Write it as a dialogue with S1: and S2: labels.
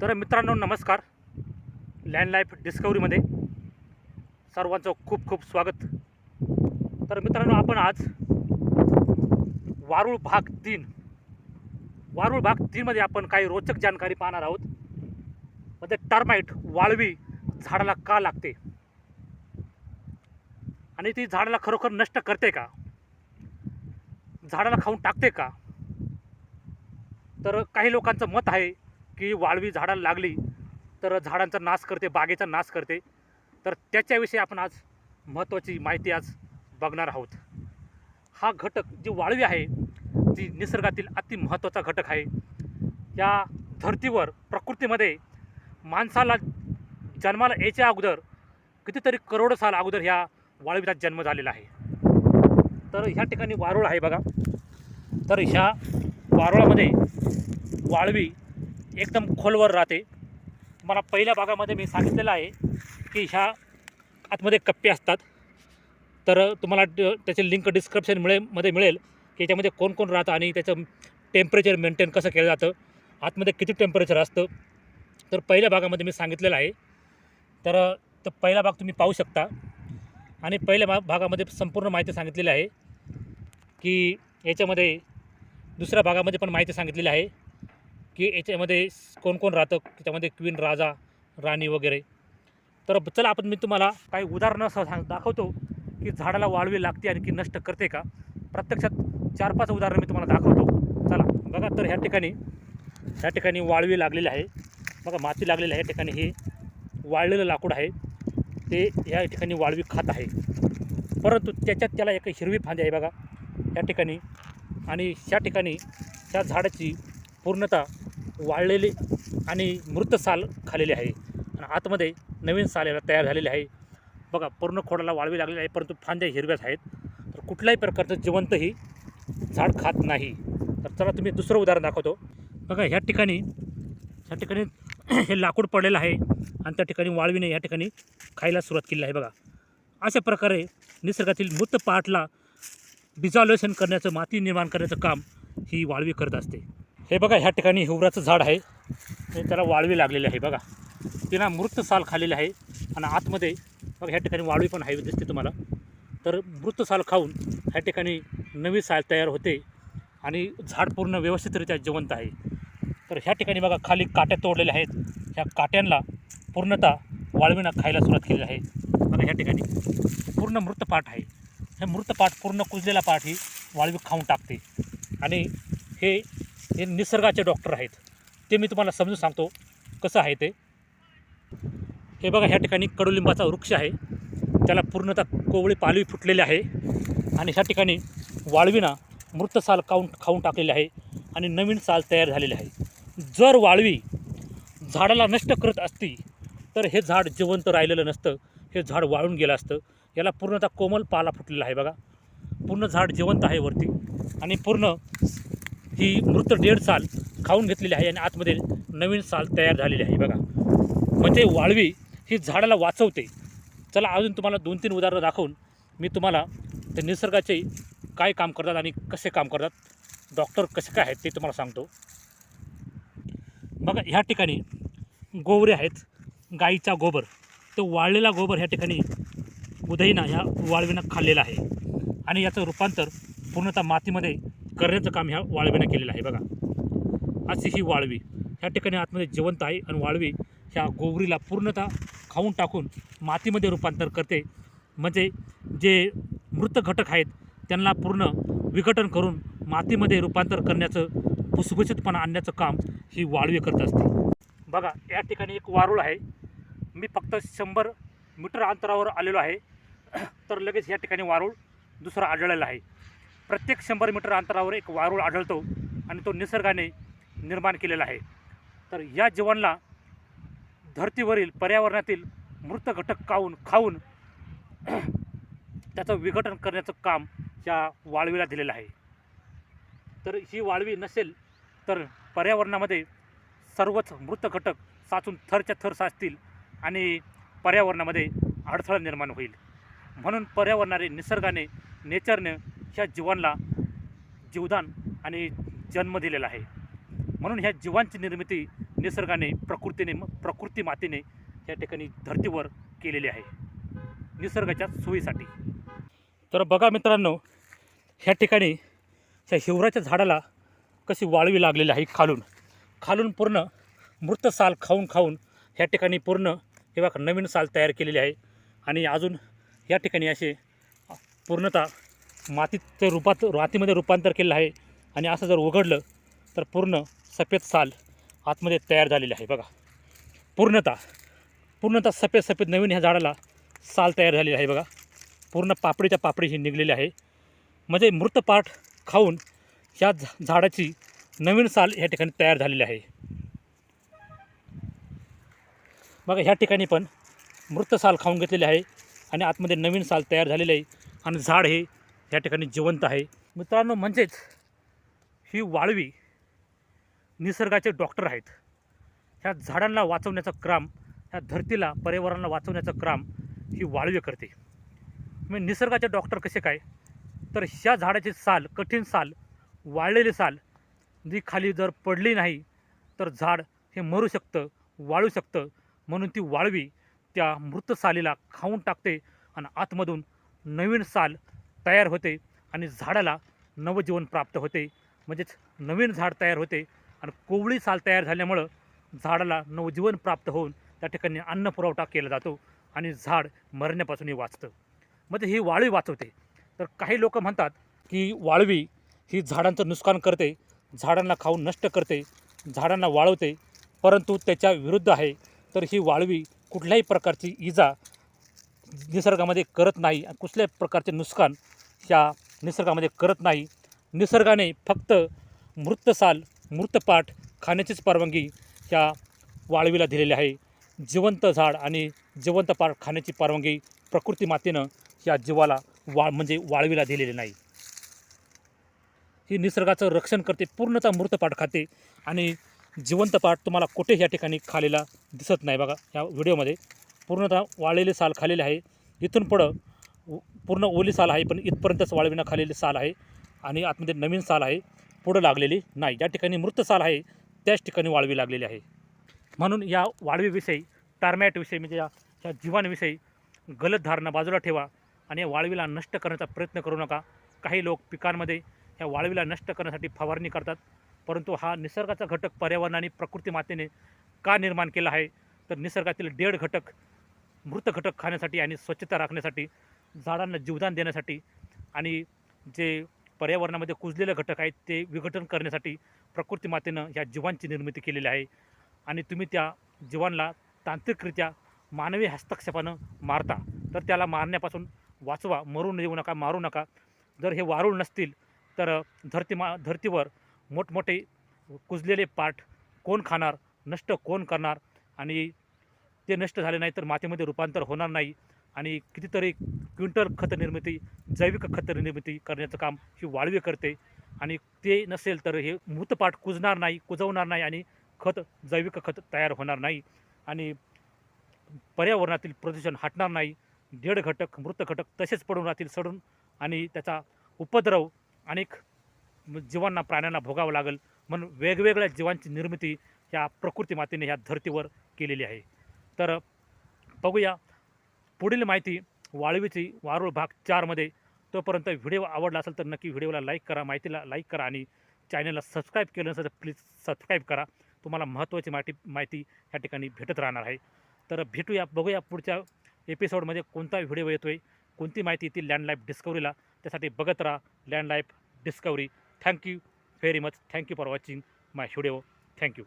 S1: तर मित्रांनो नमस्कार. लँड लाईफ डिस्कवरीमध्ये सर्वांचं खूप खूप स्वागत. तर मित्रांनो आपण आज वारुळ भाग तीन वारुळ भाग तीनमध्ये आपण काही रोचक जानकारी पाहणार आहोत. म्हणजे टर्माइट वाळवी झाडाला का लागते? आणि ती झाडाला खरोखर नष्ट करते का? झाडाला खाऊन टाकते का? तर काही लोकांचं मत आहे की वाळवी झाडाला लागली तर झाडांचा नाश करते बागेचा नाश करते. तर त्याच्याविषयी आपण आज महत्त्वाची माहिती आज बघणार आहोत. हा घटक जी वाळवी आहे ती निसर्गातील अति महत्त्वाचा घटक आहे. या धर्तीवर प्रकृतीमध्ये माणसाला जन्माला यायच्या अगोदर कितीतरी करोड साल अगोदर ह्या वाळवीचा जन्म झालेला आहे. तर ह्या ठिकाणी वारुळ आहे बघा. तर ह्या वारुळामध्ये वाळवी एकदम खोलवर राहते. तुम्हाला पहिल्या भागामध्ये मी सांगितलेलं आहे की ह्या आतमध्ये कप्पे असतात. तर तुम्हाला त्याचे लिंक डिस्क्रिप्शन मिळे मध्ये मिळेल की याच्यामध्ये कोण कोण राहतं आणि त्याचं टेम्परेचर मेंटेन कसं केलं जातं आतमध्ये किती टेम्परेचर असतं. तर पहिल्या भागामध्ये मी सांगितलेलं आहे. तर तर पहिला भाग तुम्ही पाहू शकता. आणि पहिल्या भा भागामध्ये संपूर्ण माहिती सांगितलेली आहे की याच्यामध्ये दुसऱ्या भागामध्ये पण माहिती सांगितलेली आहे. की याच्यामध्ये कोण कोण राहतं त्याच्यामध्ये क्वीन राजा राणी वगैरे. तर चला आपण मी तुम्हाला काही उदाहरणं सह सांग दाखवतो की झाडाला वाळवी लागते आणि की नष्ट करते का? प्रत्यक्षात चार पाच उदाहरणं मी तुम्हाला दाखवतो. चला बघा तर ह्या ठिकाणी ह्या ठिकाणी वाळवी लागलेली आहे. बघा माती लागलेली आहे. या ठिकाणी हे वाळलेलं लाकूड आहे. ते या ठिकाणी वाळवी खात आहे. परंतु त्याच्यात त्याला एक हिरवी फांदी आहे बघा. या ठिकाणी आणि ह्या ठिकाणी त्या झाडाची पूर्णता वाळलेली आणि मृत साल खालेली आहे. आणि आतमध्ये नवीन साल याला तयार झालेले आहे. बघा पूर्ण खोडाला वाळवी लागलेली आहे परंतु फांद्या हिरव्याच आहेत. तर कुठल्याही प्रकारचं जिवंतही झाड खात नाही. तर चला तुम्ही दुसरं उदाहरण दाखवतो. बघा ह्या ठिकाणी ह्या ठिकाणी हे लाकूड पडलेलं आहे आणि त्या ठिकाणी वाळवीने या ठिकाणी खायला सुरुवात केली आहे बघा. अशा प्रकारे निसर्गातील मृत पाटला डिझॉल्युशन करण्याचं माती निर्माण करण्याचं काम ही वाळवी करत असते. हे बघा ह्या ठिकाणी हिवराचं झाड आहे. हे त्याला वाळवी लागलेली आहे बघा. तिला मृत साल खालेली आहे आणि आतमध्ये बघा ह्या ठिकाणी वाळवी पण आहे दिसते तुम्हाला. तर मृत साल खाऊन ह्या ठिकाणी नवी साल तयार होते आणि झाड पूर्ण व्यवस्थितरित्या जिवंत आहे. तर ह्या ठिकाणी बघा खाली काट्या तोडलेल्या आहेत. ह्या काट्यांना पूर्णतः वाळवीनं खायला सुरुवात केलेली आहे. बघा ह्या ठिकाणी पूर्ण मृतपाठ आहे. हे मृतपाठ पूर्ण कुजलेला पाठ ही वाळवी खाऊन टाकते. आणि हे हे निसर्गाचे डॉक्टर आहेत. ते मी तुम्हाला समजून सांगतो कसं आहे ते. हे बघा ह्या ठिकाणी कडुलिंबाचा वृक्ष आहे. त्याला पूर्णतः कोवळी पालवी फुटलेली आहे. आणि ह्या ठिकाणी वाळवीना मृत साल खाऊन खाऊन टाकलेली आहे आणि नवीन साल तयार झालेली आहे. जर वाळवी झाडाला नष्ट करत असती तर हे झाड जिवंत राहिलेलं नसतं. हे झाड वाळून गेलं असतं. याला पूर्णतः कोमल पाला फुटलेला आहे बघा. पूर्ण झाड जिवंत आहे वरती. आणि पूर्ण ही मृत डेड साल खाऊन घेतलेली आहे आणि आतमध्ये नवीन साल तयार झालेली आहे. बघा. म्हणजे वाळवी ही झाडाला वाचवते. चला अजून तुम्हाला दोन तीन उदाहरणं दाखवून मी तुम्हाला ते निसर्गाचे काय काम करतात आणि कसे काम करतात डॉक्टर कसे काय आहेत ते तुम्हाला सांगतो. बघा ह्या ठिकाणी गोवरे आहेत गाईचा गोबर. तो वाळलेला गोबर ह्या ठिकाणी उदयीना ह्या वाळवीनं खाल्लेला आहे. आणि याचं रूपांतर पूर्णतः मातीमध्ये करण्याचं काम ह्या वाळवीनं केलेलं आहे. बघा. अशी ही वाळवी. ह्या ठिकाणी आतमध्ये जिवंत आहे आणि वाळवी ह्या गोवरीला पूर्णतः खाऊन टाकून मातीमध्ये रूपांतर करते. म्हणजे जे मृत घटक आहेत त्यांना पूर्ण विघटन करून मातीमध्ये रूपांतर करण्याचं भुसभुशीतपणा आणण्याचं काम ही वाळवी करत असते. बघा या ठिकाणी एक वारुळ आहे. मी फक्त शंभर मीटर अंतरावर आलेलो आहे. तर लगेच या ठिकाणी वारुळ दुसरा आढळलेला आहे. प्रत्येक शंभर मीटर अंतरावर एक वारुळ आढळतो आणि तो निसर्गाने निर्माण केलेला आहे. तर या जीवांना धरतीवरील पर्यावरणातील मृत घटक काऊन खाऊन त्याचं विघटन करण्याचं काम या वाळवीला दिलेलं आहे. तर ही वाळवी नसेल तर पर्यावरणामध्ये सर्वच मृत घटक साचून थरच्या थर साचतील आणि पर्यावरणामध्ये अडथळा निर्माण होईल. म्हणून पर्यावरणाने निसर्गाने नेचरने ह्या जीवांना जीवदान आणि जन्म दिलेला आहे. म्हणून ह्या जीवांची निर्मिती निसर्गाने प्रकृतीने प्रकृती मातेने या ठिकाणी धर्तीवर केलेली आहे. निसर्गाच्या सोयीसाठी. तर बघा मित्रांनो ह्या ठिकाणी ह्या हिवराच्या झाडाला कशी वाळवी लागलेली आहे खालून. खालून पूर्ण मृत साल खाऊन खाऊन ह्या ठिकाणी पूर्ण हे बघा नवीन साल तयार केलेली आहे. आणि अजून या ठिकाणी असे पूर्णतः मातीच्या रूपात मातीमध्ये रूपांतर केलेलं आहे आणि असं जर उघडलं तर पूर्ण सफेद साल आतमध्ये तयार झालेले आहे. बघा. पूर्णतः पूर्णतः सफेद सफेद नवीन ह्या झाडाला साल तयार झालेली आहे बघा. पूर्ण पापडीच्या पापडी ही निघलेली आहे. म्हणजे मृतपाठ खाऊन ह्या झा झाडाची नवीन साल ह्या ठिकाणी तयार झालेली आहे. बघा ह्या ठिकाणी पण मृत साल खाऊन घेतलेली आहे आणि आतमध्ये नवीन साल तयार झालेली आहे आणि झाड हे या ठिकाणी जिवंत आहे. मित्रांनो म्हणजेच ही वाळवी निसर्गाचे डॉक्टर आहेत. ह्या झाडांना वाचवण्याचा क्रम ह्या धरतीला पर्यावरणाला वाचवण्याचा क्रम ही वाळवी करते. म्हणजे निसर्गाचे डॉक्टर कसे काय? तर ह्या झाडाची साल कठीण साल वाळलेली साल जी खाली जर पडली नाही तर झाड हे मरू शकतं वाळू शकतं. म्हणून ती वाळवी त्या मृत सालीला खाऊन टाकते आणि आतमधून नवीन साल तयार होते आणि झाडाला नवजीवन प्राप्त होते. म्हणजेच नवीन झाड तयार होते आणि कोवळी साल तयार झाल्यामुळं झाडाला नवजीवन प्राप्त होऊन त्या ठिकाणी अन्न पुरवठा केला जातो आणि झाड मरण्यापासूनही वाचतं. म्हणजे ही वाळवी वाचवते. तर काही लोक म्हणतात की वाळवी ही झाडांचं नुकसान करते झाडांना खाऊन नष्ट करते झाडांना वाळवते परंतु त्याच्या विरुद्ध आहे. तर ही वाळवी कुठल्याही प्रकारची इजा निसर्गामध्ये करत नाही. आणि कुठल्याही प्रकारचे नुकसान ह्या निसर्गामध्ये करत नाही. निसर्गाने फक्त मृतसाल मृतपाठ खाण्याचीच परवानगी ह्या वाळवीला दिलेली आहे. जिवंत झाड आणि जिवंत पाठ खाण्याची परवानगी प्रकृती मातेनं ह्या जीवाला वा म्हणजे वाळवीला दिलेली नाही. ही निसर्गाचं रक्षण करते पूर्णतः मृतपाठ खाते आणि जिवंत पाठ तुम्हाला कुठे या ठिकाणी खालेला दिसत नाही. बघा या व्हिडिओमध्ये पूर्णतः वाळलेले साल खालेले आहे. इथून पुढं पूर्ण ओली साल आहे पण इथपर्यंतच वाळविणं खालेली साल आहे आणि आतमध्ये नवीन साल आहे पुढं लागलेली नाही. ज्या ठिकाणी मृत साल आहे त्याच ठिकाणी वाळवी लागलेली आहे. म्हणून या वाळवीविषयी टार्मॅटविषयी म्हणजे या ह्या जीवांविषयी गलत धारणा बाजूला ठेवा आणि या वाळवीला नष्ट करण्याचा प्रयत्न करू नका. काही लोक पिकांमध्ये ह्या वाळवीला नष्ट करण्यासाठी फवारणी करतात परंतु हा निसर्गाचा घटक पर्यावरण आणि प्रकृती मातेने का निर्माण केला आहे? तर निसर्गातील डेड घटक मृत घटक खाण्यासाठी आणि स्वच्छता राखण्यासाठी झाडांना जीवदान देण्यासाठी आणि जे पर्यावरणामध्ये कुजलेले घटक आहेत ते विघटन करण्यासाठी प्रकृती मातेनं ह्या जीवांची निर्मिती केलेली आहे. आणि तुम्ही त्या जीवांना तांत्रिकरित्या मानवी हस्तक्षेपानं मारता तर त्याला मारण्यापासून वाचवा मरून येऊ नका मारू नका. जर हे वारूळ नसतील तर धरती मा धरतीवर मोठमोठे कुजलेले पाठ कोण खाणार नष्ट कोण करणार? आणि ते नष्ट झाले नाही तर मातीमध्ये रूपांतर होणार नाही. आणि कितीतरी क्विंटल खत निर्मिती जैविक खत निर्मिती करण्याचं काम ही वाळवी करते. आणि ते नसेल तर हे मृतपाठ कुजणार नाही कुजवणार नाही आणि खत जैविक खत तयार होणार नाही. आणि पर्यावरणातील प्रदूषण हटणार नाही. डेड घटक मृत घटक तसेच पडून राहतील सडून आणि त्याचा उपद्रव अनेक जीवांना प्राण्यांना भोगावं लागेल म्हणून वेगवेगळ्या जीवांची निर्मिती ह्या प्रकृती मातेने ह्या धर्तीवर केलेली आहे. तर बघूया पुढील माहिती वाळवीची वारुळ भाग चारमध्ये. तोपर्यंत व्हिडिओ आवडला असेल तर नक्की व्हिडिओला लाईक करा माहितीला लाईक करा आणि चॅनलला सबस्क्राईब केलं नसेल तर प्लीज सबस्क्राईब करा. तुम्हाला महत्त्वाची माहिती माहिती ह्या ठिकाणी भेटत राहणार आहे. तर भेटूया बघूया पुढच्या एपिसोडमध्ये कोणता व्हिडिओ येतो आहे कोणती माहिती येते लँडलाईफ डिस्कवरीला त्यासाठी बघत राहा land life discovery thank you very much thank you for watching my video thank you